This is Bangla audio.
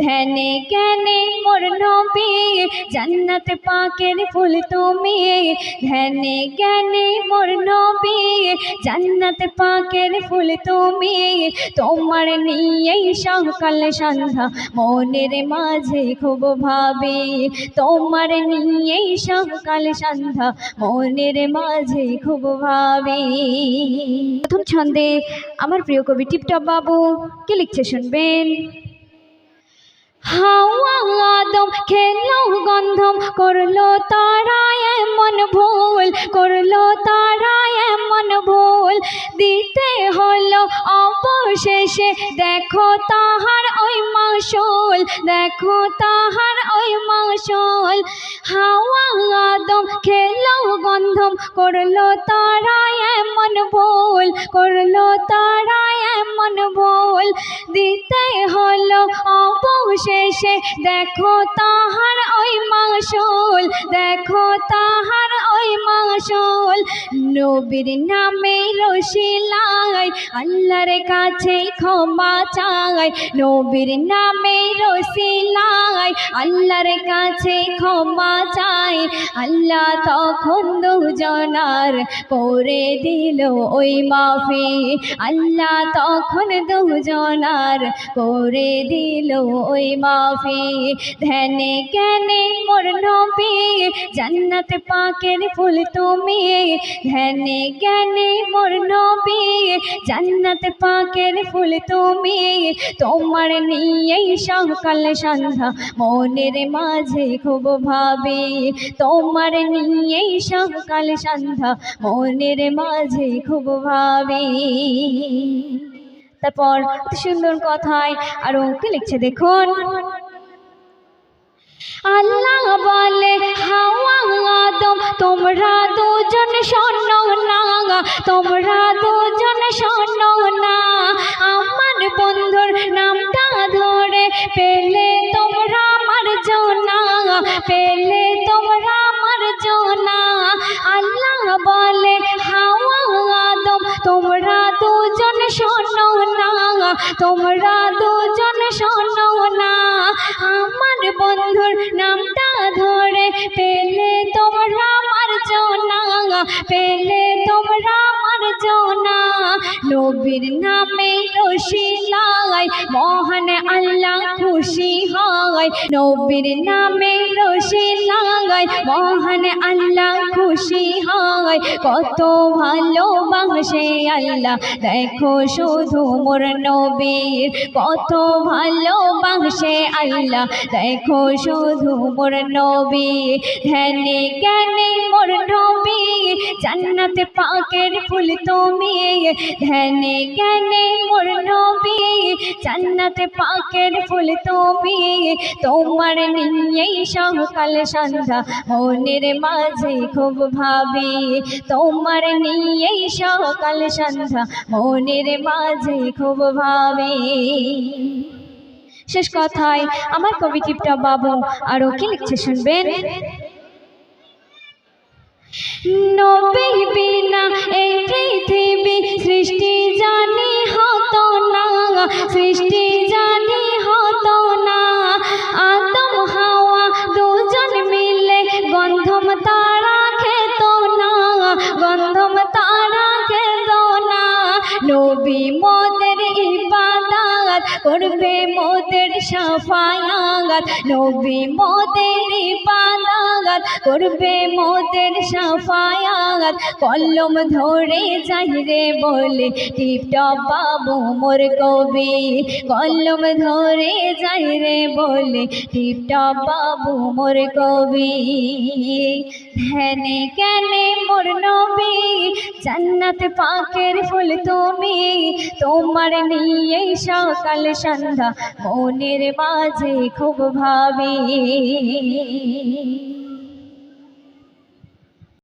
ধ্যানে জ্ঞানে মোর নবী, জান্নাত পাকের ফুল তুমি। ধ্যানে জ্ঞানে মোর নবী, জান্নাত পাকের ফুল তুমি। তোমার নিয়েই সকাল সন্ধ্যা, মনের মাঝে খুব ভাবি। তোমার নিয়েই সকাল সন্ধ্যা, মনের মাঝে খুব ভাবি। প্রথম ছন্দে আমার প্রিয় কবি টিপটপ বাবু, কে লিখছে শুনবেন? হাওয়া আদম খেলো গন্ধম, করল তারা এমন ভুল, করল তারা এমন ভুল। দিতে হলো অবশেষে, দেখো তাহার ওই মাসুল। দেখো তাহার ওই মাসুল হাওয়া আদম খেলো, গন্ধম করল তারা এমন ভুল করল তারা এমন ভুল দিতে হলো অবশেষে, দেখো তাহার ওই মাসুল দেখো তাহার ওই মাসুল নবীর নামে রসিলাই আল্লাহর কাছে ক্ষমা চাই নবীর নামে রসিলাই আল্লাহর কাছে ক্ষমা চাই। আল্লাহ তখন দুজনার করে দিল ওই মাফি। আল্লাহ তখন দুজনার করে দিল ওই মাফি। ধ্যানে জ্ঞানে মোর নবী, জান্নাত পাকের ফুল তুমি। ধ্যানে জ্ঞানে মোর নবী, জান্নাত পাকের ফুল তুমি। তোমার নিয়েই সকাল সন্ধ্যা, মনের মাঝে খুব ভাবি। তোমার নিয়েই সকাল সন্ধ্যা মনের মাঝে খুব ভাবে। তারপর সুন্দর কথায় আরও কি লিখছে দেখুন? আল্লাহ বলে, হাওয়া তোমরা দুজন শোনো না তোমরা দুজন তোমরা দুজন শোনো না। আমার বন্ধুর নামটা ধরে পেলে তোমরা আমার জোনা পেলে তোমরা আমার জোনা নবীর নামে রসিলাই মহান আল্লাহ খুশি হয়। নবীর নামে রসিলাই মহান আল্লাহ খুশি হয়। কত ভালোবাসে আল্লাহ, দেখো শুধু মোর নবীর। কত ভালোবাসে আল্লাহ, দেখো শুধু মোর নবী ধ্যানে জ্ঞানে মোর নবী, জান্নাতে পাকের ফুল তুমি। ধ্যানে জ্ঞানে মোর নবী, জান্নাতে পাকের ফুল তুমি। তোমার নিয়েই সকাল সন্ধ্যা, মনের মাঝে খুব ভাবি। তোমার নিয়েই সকাল সন্ধ্যা, মনের মাঝে খুব ভাবি। শেষ কথায় আমার কবি টিপটা বাবু আরও কি লিখছে শুনবেন? নবী নবী করবে মোদের সাফায়াত নবী মোদের ইবাদত করবে মোদের সাফায়াত কলম ধরে যাই রে বলে, টিপটপ বাবু মোর কবি, কলম ধরে যাই রে বলে, টিপটপ বাবু মোর কবি। ধ্যানে জ্ঞানে মোর নবী, জান্নাত পাকের ফুল তুমি, তোমার নিয়ে সকাল সন্ধ্যা মনের মাঝে খুব ভাবি।